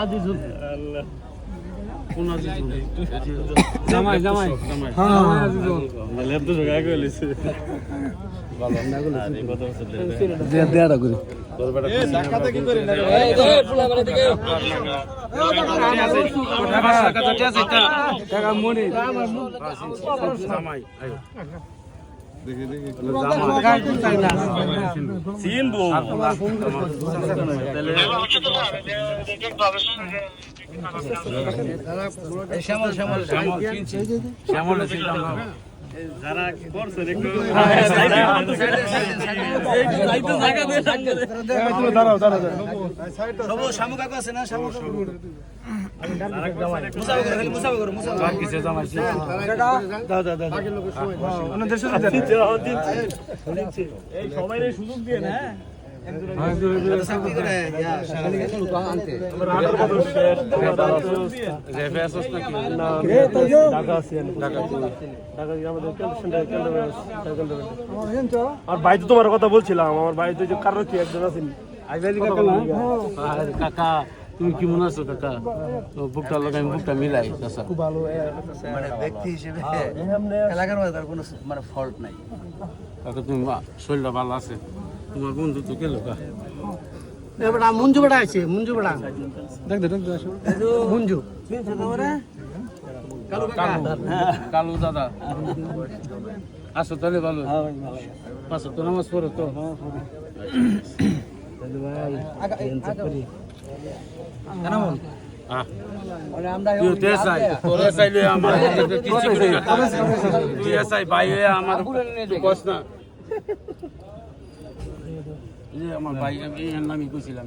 আদি কোন আদি জামাই জামাই। জামাই লেপ তো গায়ে করে লিছে ভালো না গুলো কত বছর দেয়া দেয়াটা করে টাকা মনি। জামাই। আয়ো চিনবো শ্যামল শ্যামল শ্যামল শ্যামল যারা করছে একটু দাঁড়াও দাঁড়াও। কিছু জামাই। এই সবাই সুযোগ দিয়ে না আর ভাই তো তোমার কথা বলছিলাম আমার ভাই তো যে কারও কি একজন আছেন। কাকা তুমি কি মনে আছো কাকা? বুকটা লাগাই বুকটা মিলাই কাকা মানে ব্যক্তি হিসেবে এলাকার মধ্যে তার কোনো মানে ফল্ট নাই। কাকা তুমি শরীরটা ভালো আছে? তোমার বন্ধু তো গেল কা বেটা মঞ্জু বেটা আছে মঞ্জু বেটা। মঞ্জু কালু দাদা। আসো তাহলে ভালো। পাঁচশো তো নামাজ পড়ো তো। লইয়া আমার কিছু করি না। তুই এসআই ভাই হইয়া আমার তুই কস না। এই যে আমার ভাই আমি নামই কইছিলাম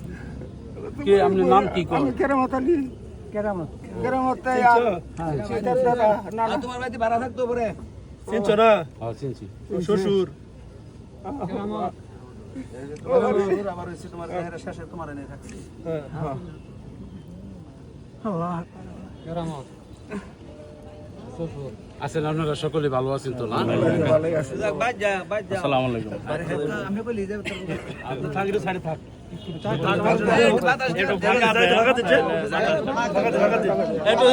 কে আপনি নাম কি কোন তোমার বাড়িতে ভাড়া থাকতো পরে? চিনছো না হ্যাঁ চিনছি শ্বশুর। আবার হচ্ছে তোমার শেষে তোমার এনে থাকছে আছেন আপনারা সকলে ভালো আছেন তো না? বাদ যা আসসালামু আলাইকুম। আমি বলি আপনি থাক একটু থাক। বাতাস একটু